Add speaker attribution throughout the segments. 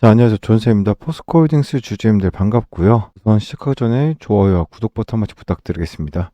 Speaker 1: 자, 안녕하세요. 존쌤입니다. 포스코홀딩스 주주님들 반갑고요. 우선 시작하기 전에 좋아요와 구독 버튼 한 번씩 부탁드리겠습니다.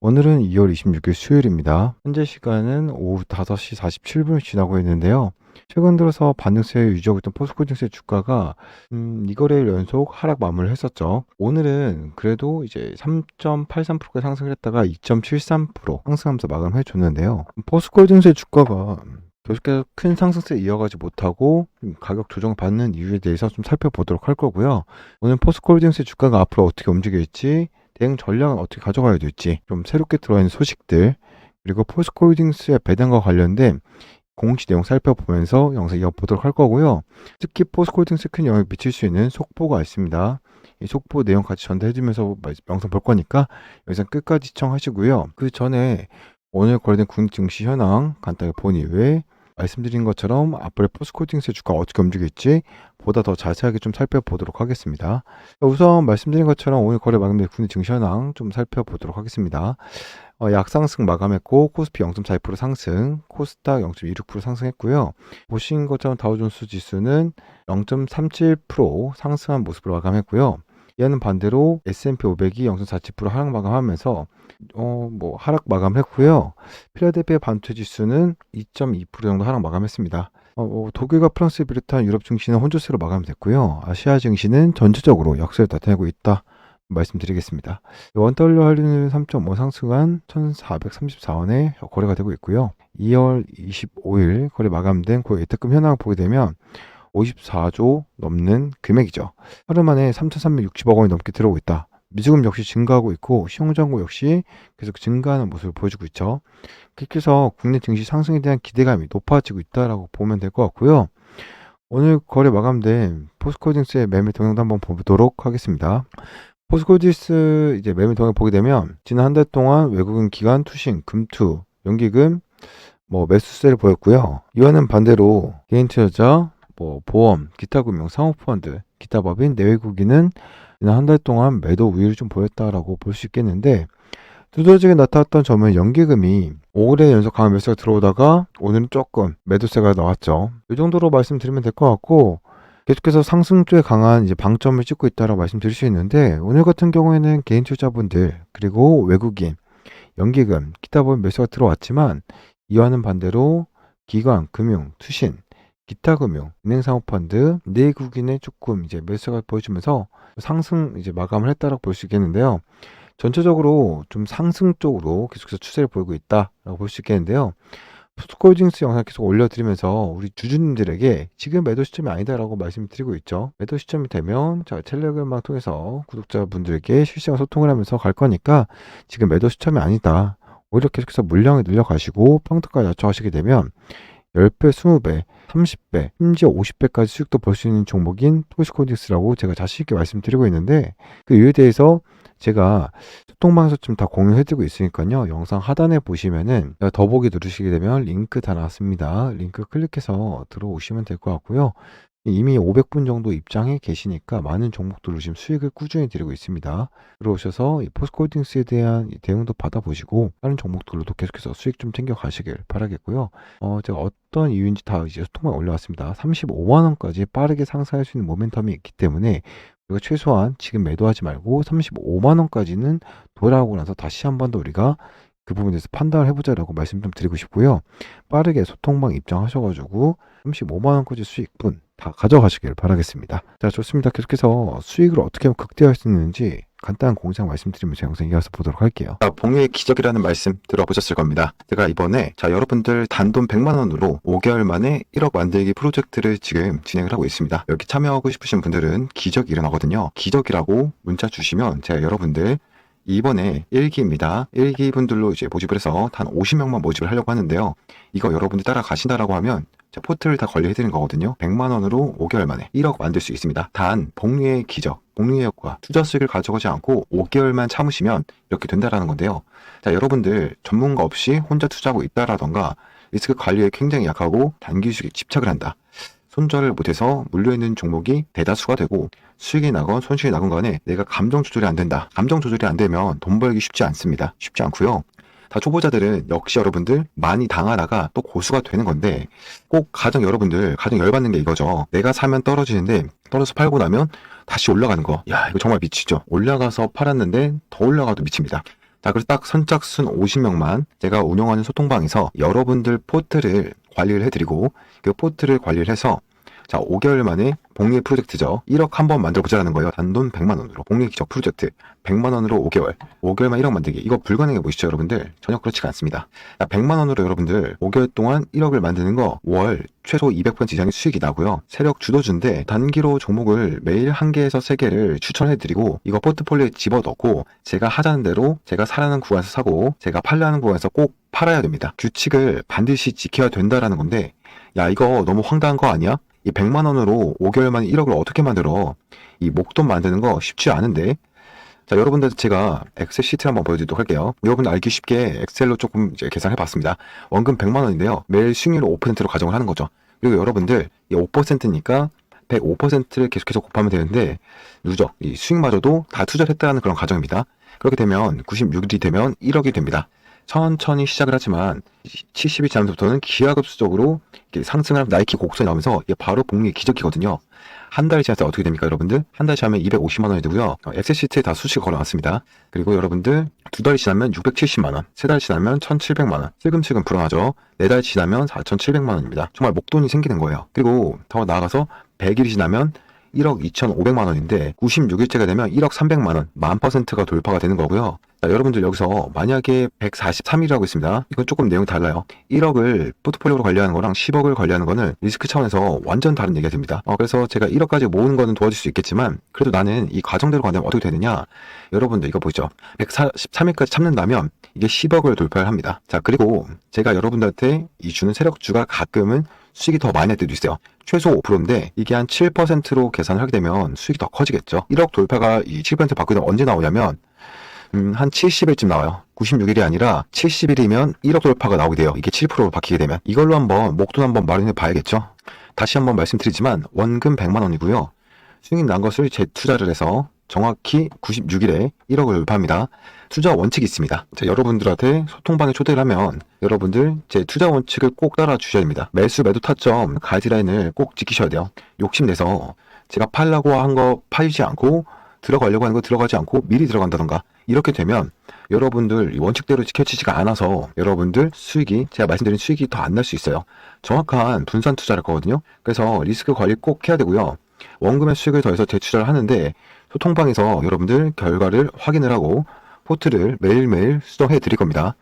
Speaker 1: 오늘은 2월 26일 수요일입니다. 현재 시간은 오후 5시 47분을 지나고 있는데요. 최근 들어서 반등세를 유지하고 있던 포스코홀딩스의 주가가 음, 이거래일 연속 하락 마무리를 했었죠. 오늘은 그래도 이제 3.83%가 상승을 했다가 2.73% 상승하면서 마감해 줬는데요. 포스코홀딩스의 주가가 계속해서 큰 상승세 이어가지 못하고 좀 가격 조정을 받는 이유에 대해서 좀 살펴보도록 할 거고요. 오늘 포스코홀딩스의 주가가 앞으로 어떻게 움직일지, 대응 전략은 어떻게 가져가야 될지, 좀 새롭게 들어있는 소식들, 그리고 포스코홀딩스의 배당과 관련된 공시 내용 살펴보면서 영상 이어보도록 할 거고요. 특히 포스코홀딩스에 큰 영향을 미칠 수 있는 속보가 있습니다. 이 속보 내용 같이 전달해주면서 영상 볼 거니까 영상 끝까지 시청하시고요. 그 전에 오늘 거래된 국내 증시 현황 간단히 본 이후에 말씀드린 것처럼 앞으로 포스코딩스의 주가 어떻게 움직일지 보다 더 자세하게 좀 살펴보도록 하겠습니다. 우선 말씀드린 것처럼 오늘 거래 마감된 국내 증시 현황 좀 살펴보도록 하겠습니다. 어, 약상승 마감했고 코스피 0.42% 상승, 코스닥 0.26% 상승했고요. 보신 것처럼 다우존스 지수는 0.37% 상승한 모습으로 마감했고요. 이와는 반대로 S&P 500이 0.47% 하락 마감하면서 어, 뭐 하락 마감했고요. 필라델피아 반도체 지수는 2.2% 정도 하락 마감했습니다. 어, 어, 독일과 프랑스 비롯한 유럽 증시는 혼조세로 마감됐고요. 아시아 증시는 전체적으로 역세를 나타내고 있다. 말씀드리겠습니다. 원달러 할인율 3.5 상승한 1,434원에 거래가 되고 있고요. 2월 25일 거래 마감된 고액 예탁금 현황을 보게 되면 54조 넘는 금액이죠. 하루 만에 3,360억 원이 넘게 들어오고 있다. 미주금 역시 증가하고 있고 시용정고 역시 계속 증가하는 모습을 보여주고 있죠. 해서 국내 증시 상승에 대한 기대감이 높아지고 있다라고 보면 될 것 같고요. 오늘 거래 마감된 포스코딩스의 매매 동향도 한번 보도록 하겠습니다. 포스코디스 이제 매매 동향 보게 되면 지난 한 달 동안 외국인 기관 투신, 금투, 연기금 뭐 매수세를 보였고요. 이와는 반대로 개인 투자자, 뭐 보험, 기타 금융, 사모펀드, 기타 법인 내외국인은 지난 한 달 동안 매도 우위를 좀 보였다라고 볼 수 있겠는데 두더지게 나타났던 점은 연기금이 5일에 연속 강한 매수가 들어오다가 오늘은 조금 매도세가 나왔죠. 이 정도로 말씀드리면 될 것 같고 계속해서 상승 쪽에 강한 이제 방점을 찍고 있다라고 말씀드릴 수 있는데 오늘 같은 경우에는 개인 투자분들 그리고 외국인 연기금 기타 법인 매수가 들어왔지만 이와는 반대로 기관, 금융, 투신 기타 금융, 은행사모펀드, 내국인의 조금 이제 매수가 보여주면서 상승 이제 마감을 했다라고 볼 수 있겠는데요. 전체적으로 좀 상승 쪽으로 계속해서 추세를 보이고 있다라고 볼 수 있겠는데요. 포스코홀딩스 영상 계속 올려드리면서 우리 주주님들에게 지금 매도 시점이 아니다라고 말씀드리고 있죠. 매도 시점이 되면 제가 텔레그램만 통해서 구독자분들에게 실시간 소통을 하면서 갈 거니까 지금 매도 시점이 아니다. 오히려 계속해서 물량을 늘려가시고 평가까지 낮춰가시게 되면 10배, 20배, 30배, 심지어 50배까지 수익도 볼 수 있는 종목인 포스코딩스라고 제가 자신있게 말씀드리고 있는데 그 이유에 대해서 제가 소통방에서 좀 다 공유해드리고 있으니까요. 영상 하단에 보시면은 더보기 누르시게 되면 링크 다 나왔습니다. 링크 클릭해서 들어오시면 될 것 같고요. 이미 500분 정도 입장해 계시니까 많은 종목들로 지금 수익을 꾸준히 드리고 있습니다. 들어오셔서 이 포스코홀딩스에 대한 대응도 받아보시고 다른 종목들로도 계속해서 수익 좀 챙겨 가시길 바라겠고요. 어, 제가 어떤 이유인지 다 이제 소통만 올려왔습니다. 35만 원까지 빠르게 상승할 수 있는 모멘텀이 있기 때문에 우리가 최소한 지금 매도하지 말고 35만 원까지는 돌아오고 나서 다시 한 번 더 우리가 그 부분에 대해서 판단을 해보자라고 말씀 좀 드리고 싶고요. 빠르게 소통방 입장하셔가지고 35만 원까지 수익분 다 가져가시길 바라겠습니다. 자 좋습니다. 계속해서 수익을 어떻게 하면 극대화할 수 있는지 간단한 공상 말씀드리면서 영상 이어서 보도록 할게요. 자, 봉유의 기적이라는 말씀 들어보셨을 겁니다. 제가 이번에 자 여러분들 단돈 100만 원으로 5개월 만에 1억 만들기 프로젝트를 지금 진행을 하고 있습니다. 여기 참여하고 싶으신 분들은 기적이 일어나거든요. 기적이라고 문자 주시면 제가 여러분들 이번에 1기입니다. 1기 분들로 이제 모집을 해서 단 50명만 모집을 하려고 하는데요. 이거 여러분들 따라가신다라고 하면 포트를 다 관리해드리는 거거든요. 100만 원으로 5개월 만에 1억 만들 수 있습니다. 단 복리의 기적, 복리의 효과, 투자 수익을 가져가지 않고 5개월만 참으시면 이렇게 된다라는 건데요. 자, 여러분들 전문가 없이 혼자 투자하고 있다라던가 리스크 관리에 굉장히 약하고 단기 수익에 집착을 한다. 손절을 못해서 물려있는 종목이 대다수가 되고 수익이 나건 손실이 나건 간에 내가 감정 조절이 안 된다. 감정 조절이 안 되면 돈 벌기 쉽지 않습니다. 쉽지 않고요. 다 초보자들은 역시 여러분들 많이 당하다가 또 고수가 되는 건데 꼭 가장 여러분들 가장 열받는 게 이거죠. 내가 사면 떨어지는데 떨어서 팔고 나면 다시 올라가는 거. 야, 이거 정말 미치죠. 올라가서 팔았는데 더 올라가도 미칩니다. 자, 그래서 딱 선착순 50명만 제가 운영하는 소통방에서 여러분들 포트를 관리를 해드리고 그 포트를 관리를 해서 자, 5개월 만에 복리 프로젝트죠. 1억 한번 만들어 보자라는 거예요. 단돈 100만 원으로. 복리 기적 프로젝트. 100만 원으로 5개월. 5개월만 1억 만들기. 이거 불가능해 보이시죠, 여러분들? 전혀 그렇지가 않습니다. 자, 100만 원으로 여러분들 5개월 동안 1억을 만드는 거 월 최소 200% 이상의 수익이 나고요. 세력 주도주인데 단기로 종목을 매일 한 개에서 세 개를 추천해 드리고 이거 포트폴리오에 집어넣고 제가 하자는 대로 제가 사라는 구간에서 사고 제가 팔라는 구간에서 꼭 팔아야 됩니다. 규칙을 반드시 지켜야 된다라는 건데 야, 이거 너무 황당한 거 아니야? 이 100만 원으로 5개월 만에 1억을 어떻게 만들어? 이 목돈 만드는 거 쉽지 않은데. 자, 여러분들 제가 엑셀 시트를 한번 보여드리도록 할게요. 여러분들 알기 쉽게 엑셀로 조금 이제 계산해 봤습니다. 원금 100만 원인데요. 매일 수익률 5%로 가정을 하는 거죠. 그리고 여러분들 이 5%니까 105%를 계속 계속 곱하면 되는데 누적 이 수익마저도 다 투자를 했다는 그런 가정입니다. 그렇게 되면 96일이 되면 1억이 됩니다. 천천히 시작을 하지만 70일 지나면서부터는 기하급수적으로 상승을 나이키 곡선이 나오면서 바로 복리의 기적이거든요. 한 달이 지났을 때 어떻게 됩니까, 여러분들? 한 달 지나면 250만 원이 되고요. 어, 엑셀 시트에 다 수식을 걸어놨습니다. 그리고 여러분들 두 달이 지나면 670만 원, 세 달 지나면 1,700만 원. 슬금슬금 불어나죠. 네 달 지나면 4,700만 원입니다. 정말 목돈이 생기는 거예요. 그리고 더 나아가서 100일이 지나면 1억 2,500만 원인데 96일째가 되면 1억 300만 원, 만 퍼센트가 돌파가 되는 거고요. 자, 여러분들 여기서 만약에 143일이라고 있습니다. 이건 조금 내용이 달라요. 1억을 포트폴리오로 관리하는 거랑 10억을 관리하는 거는 리스크 차원에서 완전 다른 얘기가 됩니다. 어, 그래서 제가 1억까지 모으는 거는 도와줄 수 있겠지만 그래도 나는 이 과정대로 간다면 어떻게 되느냐? 여러분들 이거 보죠. 143일까지 참는다면 이게 10억을 돌파를 합니다. 자, 그리고 제가 여러분들한테 이 주는 세력주가 가끔은 수익이 더 많이 날 때도 있어요. 최소 5%인데 이게 한 7%로 계산을 하게 되면 수익이 더 커지겠죠. 1억 돌파가 이 7% 바꾸다 언제 나오냐면 음, 한 70일쯤 나와요. 96일이 아니라 70일이면 1억 돌파가 나오게 돼요. 이게 7%로 바뀌게 되면. 이걸로 한번 목돈 한번 마련해 봐야겠죠. 다시 한번 말씀드리지만 원금 100만 원이고요. 수익이 난 것을 재투자를 해서 정확히 96일에 1억을 돌파합니다. 투자 원칙이 있습니다. 자, 여러분들한테 소통방에 초대를 하면 여러분들 제 투자 원칙을 꼭 따라 주셔야 됩니다. 매수 매도 타점 가이드라인을 꼭 지키셔야 돼요. 욕심내서 제가 팔라고 한 거 팔지 않고 들어가려고 하는 거 들어가지 않고 미리 들어간다던가 이렇게 되면 여러분들 이 원칙대로 지켜지지가 않아서 여러분들 수익이 제가 말씀드린 수익이 더 안 날 수 있어요. 정확한 분산 투자를 거거든요. 그래서 리스크 관리 꼭 해야 되고요. 원금의 수익을 더해서 재투자를 하는데 소통방에서 여러분들 결과를 확인을 하고 포트를 매일매일 수정해 드릴 겁니다.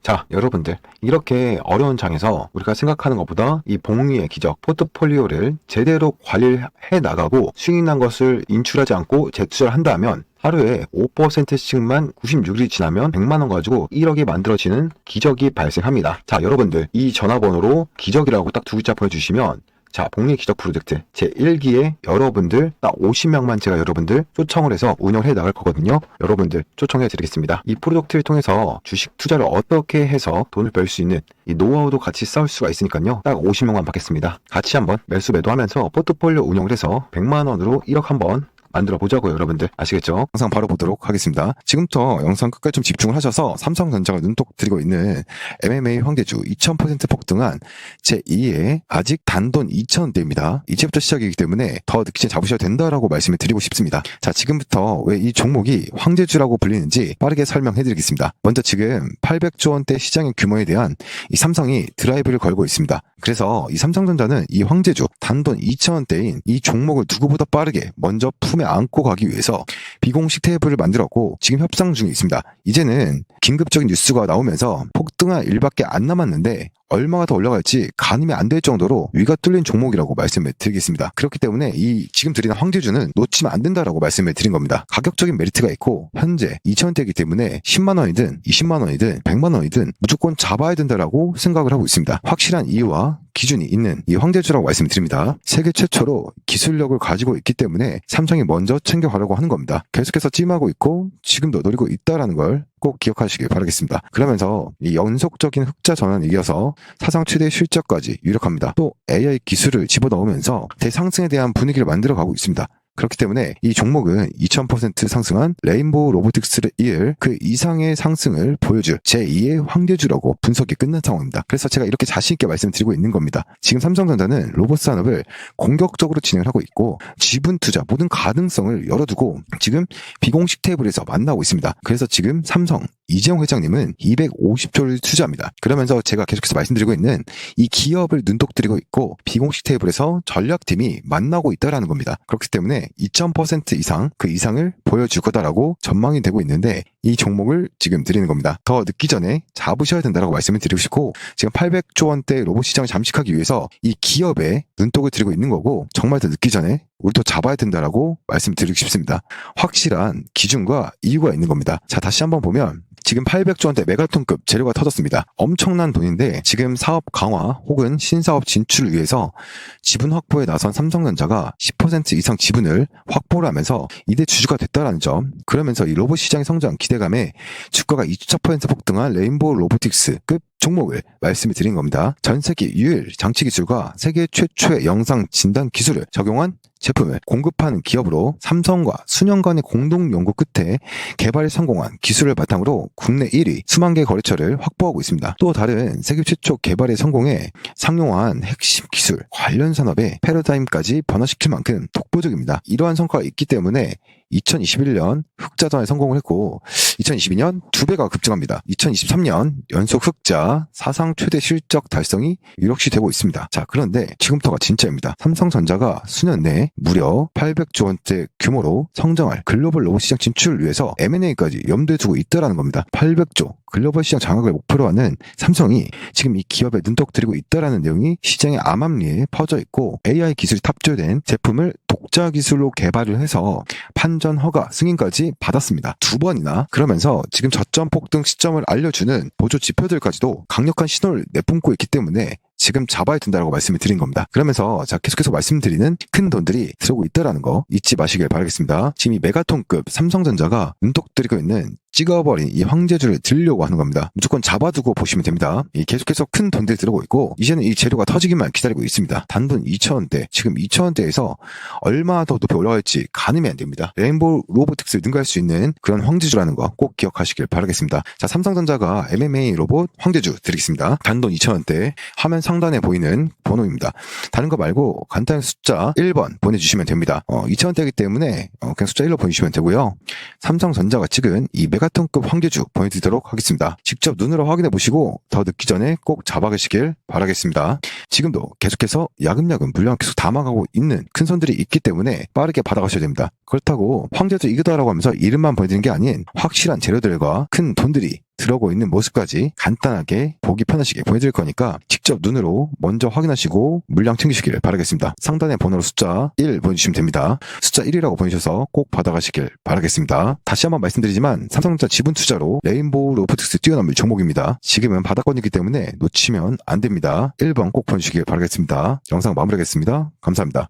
Speaker 1: 자, 여러분들. 이렇게 어려운 장에서 우리가 생각하는 것보다 이 복리의 기적, 포트폴리오를 제대로 관리를 해 나가고 수익 난 것을 인출하지 않고 재투자를 한다면 하루에 5%씩만 96일이 지나면 100만원 가지고 1억이 만들어지는 기적이 발생합니다. 자, 여러분들. 이 전화번호로 기적이라고 딱 두 글자 보내주시면 자, 복리 기적 프로젝트 제1기에 여러분들 딱 50명만 제가 여러분들 초청을 해서 운영해 나갈 거거든요. 여러분들 초청해 드리겠습니다. 이 프로젝트를 통해서 주식 투자를 어떻게 해서 돈을 벌 수 있는 이 노하우도 같이 쌓을 수가 있으니까요. 딱 50명만 받겠습니다. 같이 한번 매수 매도하면서 포트폴리오 운영을 해서 100만 원으로 1억 한번 만들어 보자고요, 여러분들. 아시겠죠? 영상 바로 보도록 하겠습니다. 지금부터 영상 끝까지 좀 집중을 하셔서 삼성전자가 눈독 들이고 있는 MMA 황대주 2000% 폭등한 제2의 아직 단돈 2,000원대입니다. 이제부터 시작이기 때문에 더 전에 잡으셔야 된다라고 말씀을 드리고 싶습니다. 자, 지금부터 왜 이 종목이 황제주라고 불리는지 빠르게 설명해 드리겠습니다. 먼저 지금 800조 원대 시장의 규모에 대한 이 삼성이 드라이브를 걸고 있습니다. 그래서 이 삼성전자는 이 황제주 단돈 2,000원대인 이 종목을 누구보다 빠르게 먼저 품에 안고 가기 위해서 비공식 테이블을 만들었고 지금 협상 중에 있습니다. 이제는 긴급적인 뉴스가 나오면서 폭등할 일밖에 안 남았는데 얼마가 더 올라갈지 가늠이 안 될 정도로 위가 뚫린 종목이라고 말씀을 드리겠습니다. 그렇기 때문에 이 지금 드리는 황제주는 놓치면 안 된다라고 말씀을 드린 겁니다. 가격적인 메리트가 있고 현재 2,000원대이기 때문에 10만 원이든 20만 원이든 100만 원이든 무조건 잡아야 된다라고 생각을 하고 있습니다. 확실한 이유와 기준이 있는 이 황제주라고 말씀드립니다. 세계 최초로 기술력을 가지고 있기 때문에 삼성이 먼저 챙겨가려고 하는 겁니다. 계속해서 찜하고 있고 지금도 노리고 있다라는 걸 꼭 기억하시길 바라겠습니다. 그러면서 이 연속적인 흑자 전환을 이어서 사상 최대 실적까지 유력합니다. 또 AI 기술을 집어넣으면서 대상승에 대한 분위기를 만들어가고 있습니다. 그렇기 때문에 이 종목은 2000% 상승한 레인보우 로보틱스를 이을 그 이상의 상승을 보여줄 제2의 황제주라고 분석이 끝난 상황입니다. 그래서 제가 이렇게 자신있게 말씀드리고 있는 겁니다. 지금 삼성전자는 로봇 산업을 공격적으로 진행을 하고 있고 지분 투자 모든 가능성을 열어두고 지금 비공식 테이블에서 만나고 있습니다. 그래서 지금 삼성 이재용 회장님은 250조를 투자합니다. 그러면서 제가 계속해서 말씀드리고 있는 이 기업을 눈독 들이고 있고 비공식 테이블에서 전략팀이 만나고 있다라는 겁니다. 그렇기 때문에 2000% 이상 그 이상을 보여줄 거다라고 전망이 되고 있는데 이 종목을 지금 드리는 겁니다. 더 늦기 전에 잡으셔야 된다라고 말씀을 드리고 싶고 지금 800조 원대 로봇 시장을 잠식하기 위해서 이 기업에 눈독을 들이고 있는 거고 정말 더 늦기 전에 우리도 잡아야 된다라고 말씀드리고 싶습니다. 확실한 기준과 이유가 있는 겁니다. 자, 다시 한번 보면 지금 800조 원대 메가톤급 재료가 터졌습니다. 엄청난 돈인데 지금 사업 강화 혹은 신사업 진출을 위해서 지분 확보에 나선 삼성전자가 10% 이상 지분을 확보를 하면서 이대 주주가 됐다라는 점. 그러면서 이 로봇 시장의 성장 기대감에 주가가 2.4% 폭등한 레인보우 로보틱스급 종목을 말씀을 드린 겁니다. 전 세계 유일 장치 기술과 세계 최초의 영상 진단 기술을 적용한 제품을 공급하는 기업으로 삼성과 수년간의 공동 연구 끝에 개발에 성공한 기술을 바탕으로 국내 1위 수만 개 거래처를 확보하고 있습니다. 또 다른 세계 최초 개발에 성공해 상용화한 핵심 기술 관련 산업의 패러다임까지 변화시킬 만큼 독보적입니다. 이러한 성과가 있기 때문에 2021년 흑자전에 성공을 했고 2022년 두 배가 급증합니다. 2023년 연속 흑자 사상 최대 실적 달성이 유력시 되고 있습니다. 자 그런데 지금부터가 진짜입니다. 삼성전자가 수년 내에 무려 800조 원대 규모로 성장할 글로벌 로봇 시장 진출을 위해서 M&A까지 염두에 두고 있다라는 겁니다. 800조 글로벌 시장 장악을 목표로 하는 삼성이 지금 이 기업에 눈독 들이고 있다라는 내용이 시장의 암암리에 퍼져 있고 AI 기술이 탑재된 제품을 독자 기술로 개발을 해서 판전 허가 승인까지 받았습니다. 두 번이나 그러면서 지금 저점 폭등 시점을 알려주는 보조 지표들까지도 강력한 신호를 내뿜고 있기 때문에 지금 잡아야 된다고 말씀을 드린 겁니다. 그러면서 자 계속해서 말씀드리는 큰 돈들이 들어오고 있다라는 거 잊지 마시길 바라겠습니다. 지금 이 메가톤급 삼성전자가 눈독 들이고 있는 찍어버린 이 황제주를 들려고 하는 겁니다. 무조건 잡아두고 보시면 됩니다. 이 계속해서 큰 돈들이 들어오고 있고 이제는 이 재료가 터지기만 기다리고 있습니다. 단돈 2천원대 지금 2천원대에서 얼마 더 높이 올라갈지 가늠이 안 됩니다. 레인보우 로보틱스를 능가할 수 있는 그런 황제주라는 거 꼭 기억하시길 바라겠습니다. 자 삼성전자가 MMA 로봇 황제주 드리겠습니다. 단돈 2천원대 화면 상단에 보이는 번호입니다. 다른 거 말고 간단한 숫자 1번 보내주시면 됩니다. 어, 2천원대이기 때문에 어, 그냥 숫자 1로 보내주시면 되고요. 삼성전자가 찍은 이 메가톤급 황제주 보내드리도록 하겠습니다. 직접 눈으로 확인해 보시고 더 늦기 전에 꼭 잡아가시길 바라겠습니다. 지금도 계속해서 야금야금 물량 계속 담아가고 있는 큰 손들이 있기 때문에 빠르게 받아가셔야 됩니다. 그렇다고 황제주 이거다라고 하면서 이름만 보여드리는 게 아닌 확실한 재료들과 큰 돈들이 들어오고 있는 모습까지 간단하게 보기 편하시게 보여드릴 거니까 직접 눈으로 먼저 확인하시고 물량 챙기시길 바라겠습니다. 상단의 번호로 숫자 1 보내주시면 됩니다. 숫자 1이라고 보내셔서 꼭 받아가시길 바라겠습니다. 다시 한번 말씀드리지만 삼성전자 지분 투자로 레인보우 로보틱스 뛰어넘을 종목입니다. 지금은 바닥권이기 때문에 놓치면 안 됩니다. 1번 꼭 보내주시길 바라겠습니다. 영상 마무리하겠습니다. 감사합니다.